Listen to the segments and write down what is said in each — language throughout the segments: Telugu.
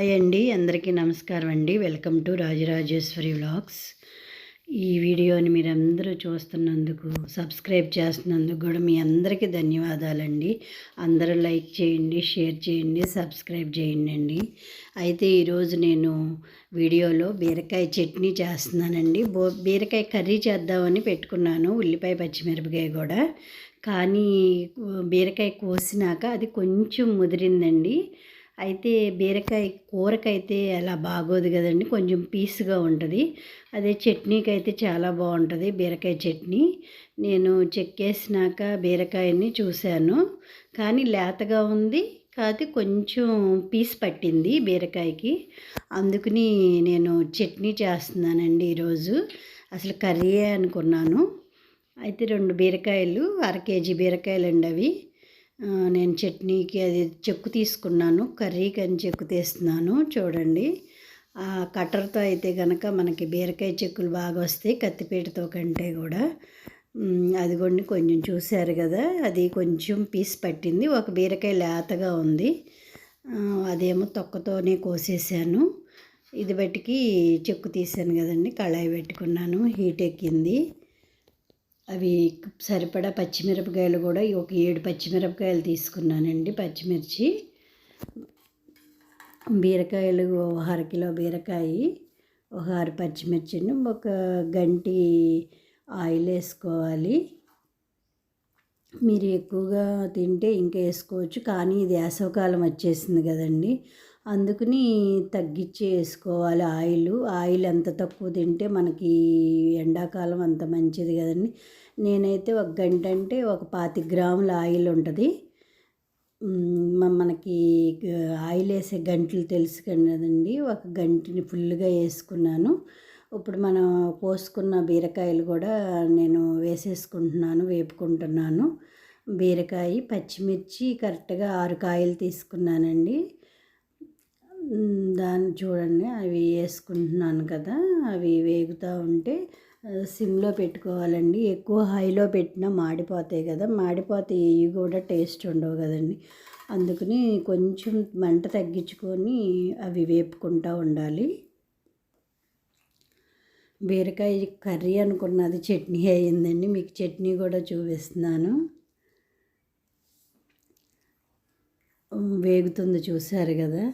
హాయ్ అండి అందరికీ నమస్కారం అండి. Welcome to Rajarajeshwari vlogs. ఈ వీడియోని మీరు అందరూ చూస్తున్నందుకు సబ్స్క్రైబ్ చేస్తున్నందుకు కూడా మీ అందరికీ ధన్యవాదాలండి. అందరూ లైక్ చేయండి షేర్ చేయండి సబ్స్క్రైబ్ చేయండి అండి. అయితే ఈరోజు నేను వీడియోలో బీరకాయ చట్నీ చేస్తున్నానండి. బో బీరకాయ కర్రీ చేద్దామని పెట్టుకున్నాను ఉల్లిపాయ పచ్చిమిరపకాయ కూడా. కానీ బీరకాయ కోసినాక అది కొంచెం ముదిరిందండి. అయితే బీరకాయ కూరకైతే అలా బాగోదు కదండి. కొంచెం పీస్గా ఉంటుంది. అదే చట్నీకి అయితే చాలా బాగుంటుంది బీరకాయ చట్నీ. నేను చెక్కేసినాక బీరకాయని చూశాను. కానీ లేతగా ఉంది. కాకపోతే కొంచెం పీస్ పట్టింది బీరకాయకి. అందుకని నేను చట్నీ చేస్తున్నానండి ఈరోజు. అసలు కర్రీ అనుకున్నాను. అయితే రెండు బీరకాయలు అర కేజీ బీరకాయలు అండి అవి. నేను చట్నీకి అది చెక్కు తీసుకున్నాను కర్రీకి అని చెక్కు తీస్తున్నాను చూడండి. ఆ కట్టర్తో అయితే కనుక మనకి బీరకాయ చెక్కులు బాగా వస్తాయి కత్తిపీటతో కంటే కూడా. అదిగోండి కొంచెం చూశారు కదా అది కొంచెం పీస్ పట్టింది ఒక బీరకాయ లేతగా ఉంది. అదేమో తొక్కతోనే కోసేసాను. ఇది బట్టికి చెక్కు తీసాను కదండి కళాయి పెట్టుకున్నాను హీట్ ఎక్కింది. అవి సరిపడా పచ్చిమిరపకాయలు కూడా ఒక ఏడు పచ్చిమిరపకాయలు తీసుకున్నానండి పచ్చిమిర్చి. బీరకాయలు అర కిలో బీరకాయ ఒక ఆరు పచ్చిమిర్చిని ఒక గంటి ఆయిల్ వేసుకోవాలి. మీరు ఎక్కువగా తింటే ఇంకా వేసుకోవచ్చు కానీ ఇది వేసవకాలం వచ్చేసింది కదండి. అందుకని తగ్గించి వేసుకోవాలి ఆయిల్. ఆయిల్ ఎంత తక్కువ తింటే మనకి ఎండాకాలం అంత మంచిది కదండి. నేనైతే ఒక గంట అంటే ఒక పాతి గ్రాముల ఆయిల్ ఉంటుంది. మనకి ఆయిల్ వేసే గంటలు తెలుసు కదండి. ఒక గంటని ఫుల్గా వేసుకున్నాను. ఇప్పుడు మనం పోసుకున్న బీరకాయలు కూడా నేను వేసేసుకుంటున్నాను వేపుకుంటున్నాను. బీరకాయ పచ్చిమిర్చి కరెక్ట్గా ఆరు కాయలు తీసుకున్నానండి. దాన్ని చూడండి అవి వేసుకుంటున్నాను కదా అవి వేగుతూ ఉంటే సిమ్లో పెట్టుకోవాలండి. ఎక్కువ హైలో పెట్టినా మాడిపోతాయి కదా మాడిపోతే ఇవి కూడా టేస్ట్ ఉండవు కదండి. అందుకని కొంచెం మంట తగ్గించుకొని అవి వేపుకుంటూ ఉండాలి. బీరకాయ కర్రీ అనుకున్నది చట్నీ అయ్యిందండి మీకు చట్నీ కూడా చూపిస్తున్నాను. వేగుతుంది చూసారు కదా.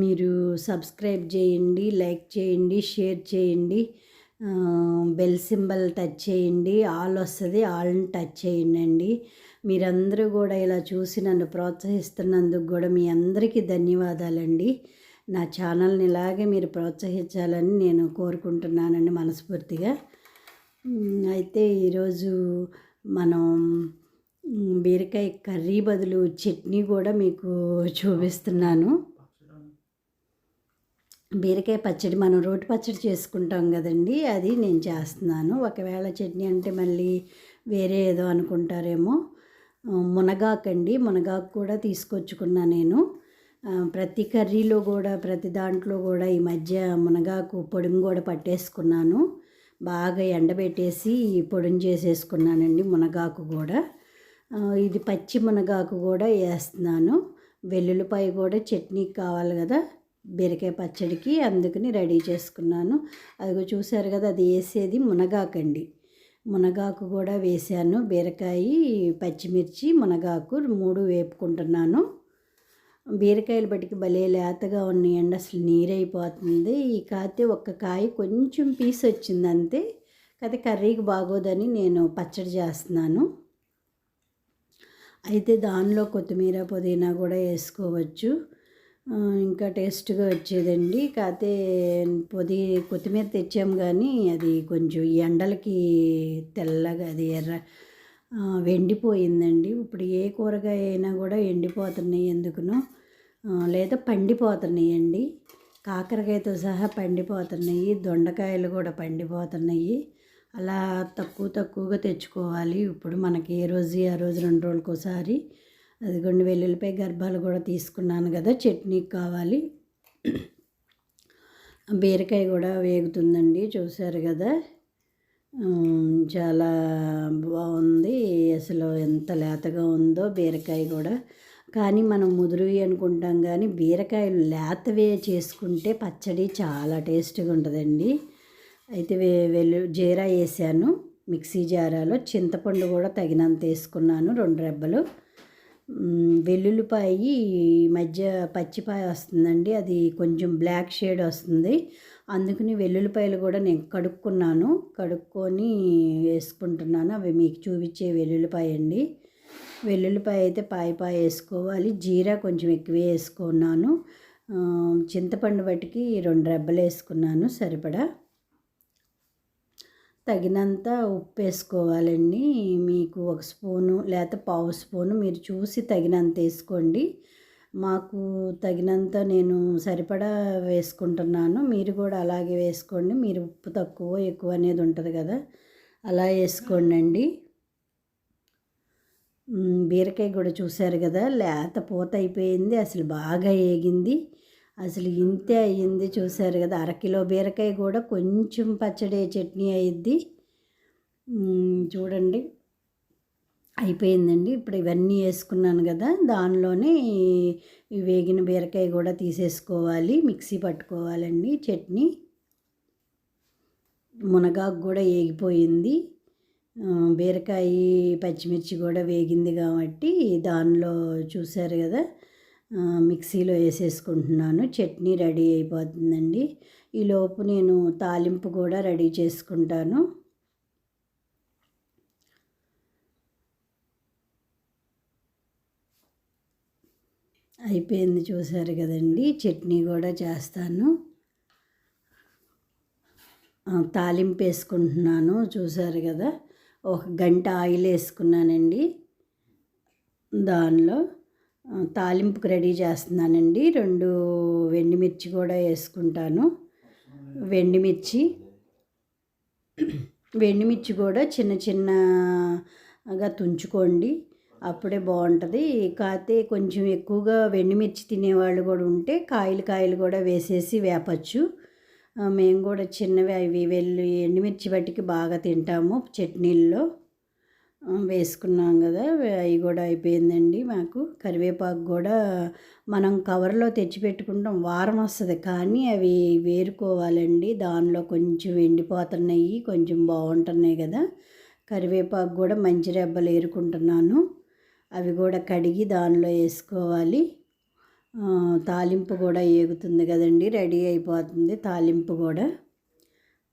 మీరు సబ్స్క్రైబ్ చేయండి లైక్ చేయండి షేర్ చేయండి. బెల్ సింబల్ టచ్ చేయండి ఆల్ వస్తుంది ఆల్ని టచ్ చేయండి మీరందరూ కూడా ఇలా చూసి నన్ను ప్రోత్సహిస్తున్నందుకు కూడా మీ అందరికీ ధన్యవాదాలండి. నా ఛానల్ని ఇలాగే మీరు ప్రోత్సహించాలని నేను కోరుకుంటున్నానండి మనస్ఫూర్తిగా. అయితే ఈరోజు మనం బీరకాయ కర్రీ బదులు చట్నీ కూడా మీకు చూపిస్తున్నాను. బీరకాయ పచ్చడి మనం రోటి పచ్చడి చేసుకుంటాం కదండి అది నేను చేస్తున్నాను. ఒకవేళ చట్నీ అంటే మళ్ళీ వేరే ఏదో అనుకుంటారేమో. మునగాకు అండి మునగాకు కూడా తీసుకొచ్చుకున్నా నేను. ప్రతి కర్రీలో కూడా ప్రతి దాంట్లో కూడా ఈ మధ్య మునగాకు పొడిని కూడా పట్టేసుకున్నాను. బాగా ఎండబెట్టేసి పొడిని చేసేసుకున్నానండి మునగాకు కూడా. ఇది పచ్చి మునగాకు కూడా వేస్తున్నాను. వెల్లుల్లిపాయ కూడా చట్నీకి కావాలి కదా బీరకాయ పచ్చడికి అందుకని రెడీ చేసుకున్నాను. అది చూశారు కదా అది వేసేది మునగాకండి. మునగాకు కూడా వేసాను. బీరకాయ పచ్చిమిర్చి మునగాకు మూడు వేపుకుంటున్నాను. బీరకాయలు బట్టికి భలే లేతగా ఉన్నాయండి అసలు నీరైపోతుంది. ఈ కాతే ఒక్క కాయ కొంచెం పీస్ వచ్చింది అంతే. కాకపోతే కర్రీకి బాగోదని నేను పచ్చడి చేస్తున్నాను. అయితే దానిలో కొత్తిమీర పుదీనా కూడా వేసుకోవచ్చు. ఇంకా టేస్ట్గా వచ్చేదండి. కాకపోతే పొది కొత్తిమీర తెచ్చాము కానీ అది కొంచెం ఎండలకి తెల్లగా అది ఎర్ర వెండిపోయిందండి. ఇప్పుడు ఏ కూరగాయ అయినా కూడా ఎండిపోతున్నాయి ఎందుకునో. లేదా పండిపోతున్నాయండి. కాకరకాయతో సహా పండిపోతున్నాయి. దొండకాయలు కూడా పండిపోతున్నాయి. అలా తక్కువ తక్కువగా తెచ్చుకోవాలి. ఇప్పుడు మనకి ఏ రోజు ఆ రోజు రెండు రోజులకోసారి అదిగోండి వెల్లుల్లిపాయ గర్భాలు కూడా తీసుకున్నాను కదా చట్నీకి కావాలి. బీరకాయ కూడా వేగుతుందండి చూసారు కదా. చాలా బాగుంది అసలు ఎంత లేతగా ఉందో బీరకాయ కూడా. కానీ మనం ముదురువి అనుకుంటాం కానీ బీరకాయలు లేతవే చేసుకుంటే పచ్చడి చాలా టేస్ట్గా ఉంటుందండి. అయితే వెల్లు జీరా వేసాను మిక్సీ జారాలో చింతపండు కూడా తగినంత వేసుకున్నాను రెండు రెబ్బలు. వెల్లుల్లిపాయ ఈ మధ్య పచ్చిపాయ వస్తుందండి. అది కొంచెం బ్లాక్ షేడ్ వస్తుంది. అందుకని వెల్లుల్లిపాయలు కూడా నేను కడుక్కున్నాను. కడుక్కొని వేసుకుంటున్నాను. అవి మీకు చూపించే వెల్లుల్లిపాయ అండి. వెల్లుల్లిపాయ అయితే పాయ పాయ వేసుకోవాలి. జీరా కొంచెం ఎక్కువ వేసుకున్నాను. చింతపండు బట్టికి రెండు రెబ్బలు వేసుకున్నాను. సరిపడా? తగినంత ఉప్పు వేసుకోవాలండి మీకు ఒక స్పూను లేకపోతే పావు స్పూను మీరు చూసి తగినంత వేసుకోండి. మాకు తగినంత నేను సరిపడా వేసుకుంటున్నాను. మీరు కూడా అలాగే వేసుకోండి. మీరు ఉప్పు తక్కువ ఎక్కువ అనేది ఉంటుంది కదా. అలా వేసుకోండి అండి బీరకాయ కూడా చూశారు కదా. లేత పూత అయిపోయింది. అసలు బాగా ఏగింది. అసలు ఇంతే అయ్యింది చూశారు కదా. అరకిలో బీరకాయ కూడా కొంచెం పచ్చడి చట్నీ అయ్యిద్ది. చూడండి. అయిపోయిందండి. ఇప్పుడు ఇవన్నీ వేసుకున్నాను కదా. దానిలోనే ఈ- వేగిన బీరకాయ కూడా తీసేసుకోవాలి. మిక్సీ పట్టుకోవాలండి. చట్నీ మునగాకు కూడా వేగిపోయింది. బీరకాయ పచ్చిమిర్చి కూడా వేగింది కాబట్టి దానిలో చూశారు కదా. మిక్సీలో వేసేసుకుంటున్నాను. చట్నీ రెడీ అయిపోతుందండి. ఈలోపు నేను తాలింపు కూడా రెడీ చేసుకుంటాను. అయిపోయింది చూశారు కదండి. చట్నీ కూడా చేస్తాను. తాలింపు వేసుకుంటున్నాను చూసారు కదా. ఒక గంట ఆయిల్ వేసుకున్నానండి దానిలో. తాలింపుకి రెడీ చేస్తున్నానండి. రెండు వెండిమిర్చి కూడా వేసుకుంటాను. వెండిమిర్చి వెండిమిర్చి కూడా చిన్న చిన్నగా తుంచుకోండి. అప్పుడే బాగుంటుంది. కాకపోతే కొంచెం ఎక్కువగా వెండిమిర్చి తినేవాళ్ళు కూడా ఉంటే కాయలు కాయలు కూడా వేసేసి వేపచ్చు. మేము కూడా చిన్నవి అవి వెళ్ళి ఎండుమిర్చి బట్టికి బాగా తింటాము చట్నీల్లో. వేసుకున్నాం కదా అవి కూడా అయిపోయిందండి మాకు. కరివేపాకు కూడా మనం కవర్లో తెచ్చి పెట్టుకుంటాం వారం వస్తుంది. కానీ అవి వేరుకోవాలండి. దానిలో కొంచెం ఎండిపోతున్నాయి కొంచెం బాగుంటున్నాయి కదా. కరివేపాకు కూడా మంచి రెబ్బలు ఏరుకుంటున్నాను. అవి కూడా కడిగి దానిలో వేసుకోవాలి. తాలింపు కూడా ఏగుతుంది కదండి రెడీ అయిపోతుంది తాలింపు కూడా.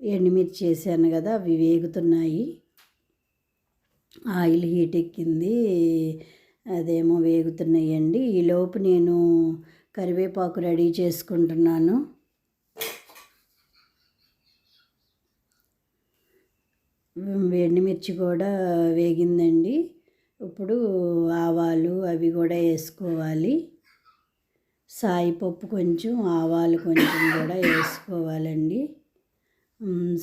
ఎండుమిర్చి వేసాను కదా అవి వేగుతున్నాయి. ఆయిల్ హీట్ ఎక్కింది. అదేమో వేగుతున్నాయండి. ఈలోపు నేను కరివేపాకు రెడీ చేసుకుంటున్నాను. ఎండుమిర్చి కూడా వేగిందండి. ఇప్పుడు ఆవాలు అవి కూడా వేసుకోవాలి. సాయిపప్పు కొంచెం ఆవాలు కొంచెం కూడా వేసుకోవాలండి.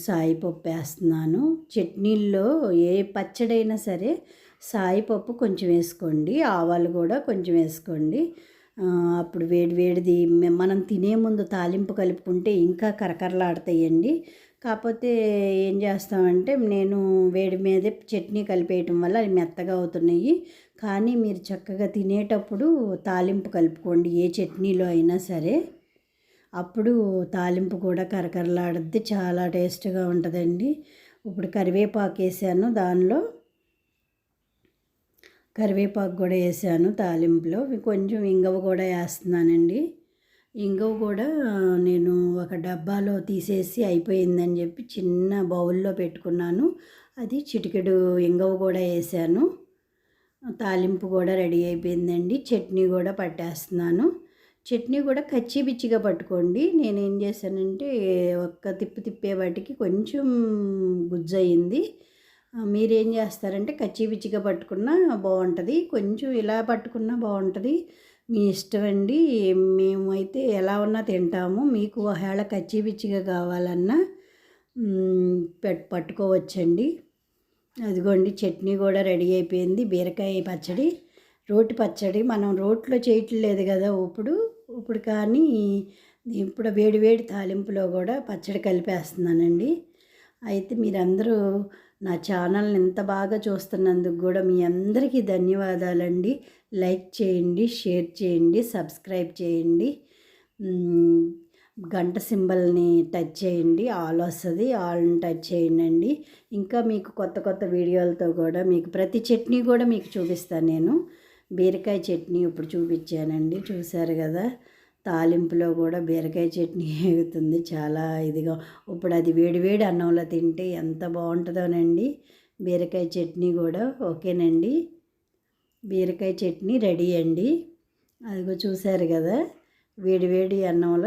సాయిపప్పు వేస్తున్నాను. చట్నీల్లో ఏ పచ్చడైనా సరే సాయిపప్పు కొంచెం వేసుకోండి. ఆవాలు కూడా కొంచెం వేసుకోండి. అప్పుడు వేడి వేడిది మనం తినే ముందు తాలింపు కలుపుకుంటే ఇంకా కరకరలాడతాయండి. కాకపోతే ఏం చేస్తామంటే నేను వేడి మీదే చట్నీ కలిపేయటం వల్ల అవి మెత్తగా అవుతున్నాయి. కానీ మీరు చక్కగా తినేటప్పుడు తాలింపు కలుపుకోండి ఏ చట్నీలో అయినా సరే. అప్పుడు తాలింపు కూడా కరకరలాడుద్ది. చాలా టేస్ట్గా ఉంటుందండి. ఇప్పుడు కరివేపాకు వేసాను దానిలో. కరివేపాకు కూడా వేసాను తాలింపులో. కొంచెం ఇంగవ కూడా వేస్తున్నానండి. ఇంగవ కూడా నేను ఒక డబ్బాలో తీసేసి అయిపోయిందని చెప్పి చిన్న బౌల్లో పెట్టుకున్నాను. అది చిటికెడు ఇంగవ కూడా వేసాను. తాలింపు కూడా రెడీ అయిపోయిందండి. చట్నీ కూడా పట్టేస్తున్నాను. చట్నీ కూడా కచ్చి బిచ్చిగా పట్టుకోండి. నేను ఏం చేశానంటే ఒక్క తిప్పి తిప్పే వాటికి కొంచెం గుజ్జు అయింది మీరేం చేస్తారంటే కచ్చి బిచ్చిగా పట్టుకున్నా బాగుంటుంది కొంచెం ఇలా పట్టుకున్నా బాగుంటుంది మీ ఇష్టం అండి. మేమైతే ఎలా ఉన్నా తింటాము. మీకు ఒకవేళ కచ్చి బిచ్చిగా కావాలన్నా పెట్ పట్టుకోవచ్చండి. అదిగోండి చట్నీ కూడా రెడీ అయిపోయింది. బీరకాయ పచ్చడి రోటి పచ్చడి. మనం రోట్లో చేయట్లేదు కదా ఇప్పుడు. ఇప్పుడు కానీ ఇప్పుడు వేడి వేడి తాలింపులో కూడా పచ్చడి కలిపేస్తున్నానండి. అయితే మీరందరూ నా ఛానల్ని ఇంత బాగా చూస్తున్నందుకు కూడా మీ అందరికీ ధన్యవాదాలండి. లైక్ చేయండి షేర్ చేయండి సబ్స్క్రైబ్ చేయండి. గంట సింబల్ని టచ్ చేయండి ఆల్ వస్తుంది ఆల్ని టచ్ చేయండి ఇంకా మీకు కొత్త కొత్త వీడియోలతో కూడా మీకు ప్రతి చట్నీ కూడా మీకు చూపిస్తాను నేను. బీరకాయ చట్నీ ఇప్పుడు చూపించానండి. చూశారు కదా? తాలింపులో కూడా బీరకాయ చట్నీ ఎగుతుంది. చాలా ఇదిగా ఇప్పుడు అది వేడివేడి అన్నంలో తింటే ఎంత బాగుంటుందోనండి. బీరకాయ చట్నీ కూడా ఓకేనండి. బీరకాయ చట్నీ రెడీ అండి. అదిగో చూశారు కదా? వేడివేడి అన్నంలో